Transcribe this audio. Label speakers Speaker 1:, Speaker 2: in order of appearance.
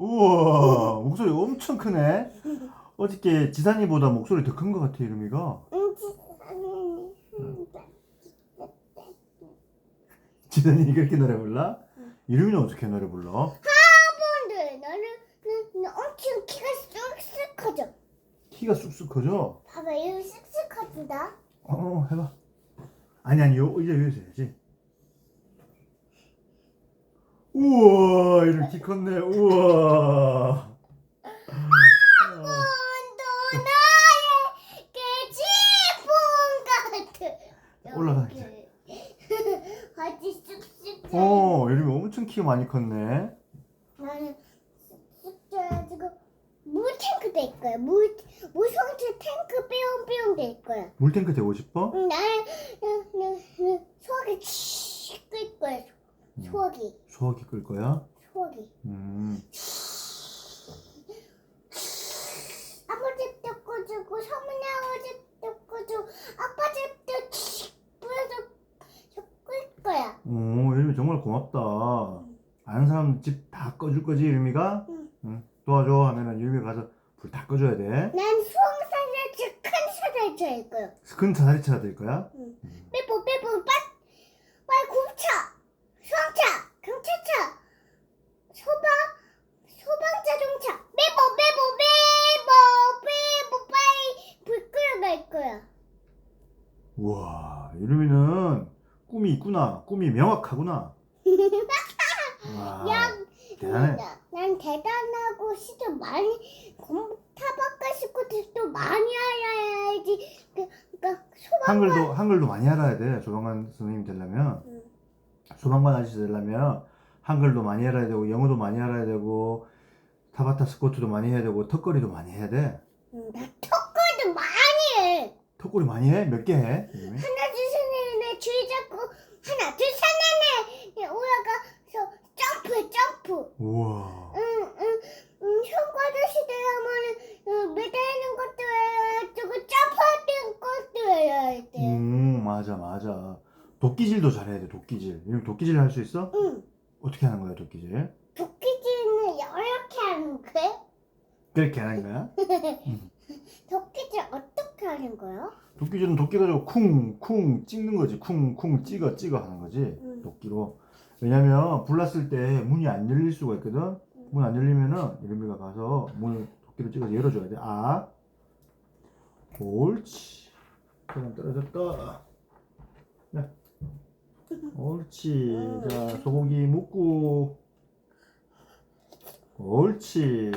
Speaker 1: 엄청 크네. 어저께 지산이보다 목소리 더 큰 것 같아 이름이가.
Speaker 2: 응, 지산이.
Speaker 1: 그렇게 노래 불러? 이름이는 어떻게 노래 불러?
Speaker 2: 한번들 너는 너, 너 엄청 키가 쑥쑥 커져.
Speaker 1: 키가 쑥쑥 커져.
Speaker 2: 봐봐, 이거 쑥쑥 커진다.
Speaker 1: 어 해봐. 아니 아니 요 이제 여기서 해야지. 우와 이렇게 키 컸네. 우와. 어,
Speaker 2: 또 나의 그 지붕 같은.
Speaker 1: 올라가,
Speaker 2: 아주 쑥쑥.
Speaker 1: 어 이름이 엄청 키가 많이 컸네.
Speaker 2: 나는 쑥쑥 쪄가지고 물 탱크 될 거야. 물 무성체 탱크 뿅뿅 될 거야.
Speaker 1: 물탱크 되고 싶어?
Speaker 2: 응, 나는 나- 나- 나 소화기 칙끌 거야. 소화기,
Speaker 1: 소화기 끌 거야?
Speaker 2: 소화기.
Speaker 1: 음.
Speaker 2: 아빠 집도 꺼주고 서문이 아버집도 꺼주고 아빠 집도 칙 뿌려서 끌 거야.
Speaker 1: 오 이름이 정말 고맙다. 아는 사람 집 다 꺼줄 거지 이름이가?
Speaker 2: 응.
Speaker 1: 응. 도와줘 하면은 이름이 가서 불 다 꺼줘야 돼.
Speaker 2: 난 수험사를 큰 사다리 될 거야.
Speaker 1: 큰 자다리차가 될 거야?
Speaker 2: 빼보 빼보 빨 빨 공차 수영차 경찰차 소방 소방 자동차 빼보 빼보 빼보 빼보 빨리 불 끌어갈 거야.
Speaker 1: 우와 이름이는 꿈이 있구나. 꿈이 명확하구나. 와
Speaker 2: 야,
Speaker 1: 대단해.
Speaker 2: 나- 난 대단하고 시도 많이 공부 타박하시고 도 많이 알아야지. 그, 그러니까 소방
Speaker 1: 한글도 한글도 많이 알아야 돼. 소방관 선생님 되려면
Speaker 2: 응.
Speaker 1: 소방관 아저씨 되려면 한글도 많이 알아야 되고 영어도 많이 알아야 되고 타바타 스쿼트도 많이 해야 되고 턱걸이도 많이 해야 돼.
Speaker 2: 응, 나. 턱걸이 많이 해?
Speaker 1: 몇 개 해?
Speaker 2: 하나 둘셋넷 줄 잡고 하나 둘셋넷넷 올라가서 점프 점프
Speaker 1: 우와.
Speaker 2: 응응응 현과도시 되려면은 매달리는 것도 해야 되고 점프하는 것도 해야 돼.
Speaker 1: 음 맞아 맞아. 도끼질도 잘해야 돼 도끼질. 이름 도끼질 할 수 있어?
Speaker 2: 응.
Speaker 1: 어떻게 하는 거야 도끼질?
Speaker 2: 도끼질은 이렇게 하는 거야?
Speaker 1: 그렇게 하는 거야?
Speaker 2: 도끼질 하는 거야?
Speaker 1: 도끼질은 도끼 가 지고 쿵쿵 찍는 거지. 쿵쿵 찍어 찍어 하는 거지.
Speaker 2: 음.
Speaker 1: 도끼로. 왜냐면 불났을 때 문이 안 열릴 수가 있거든. 문 안 열리면은 이름이가 가서 문을 도끼로 찍어서 열어줘야 돼. 아. 옳지. 그냥 떨어졌다. 야. 옳지. 자, 소고기 묵고. 옳지.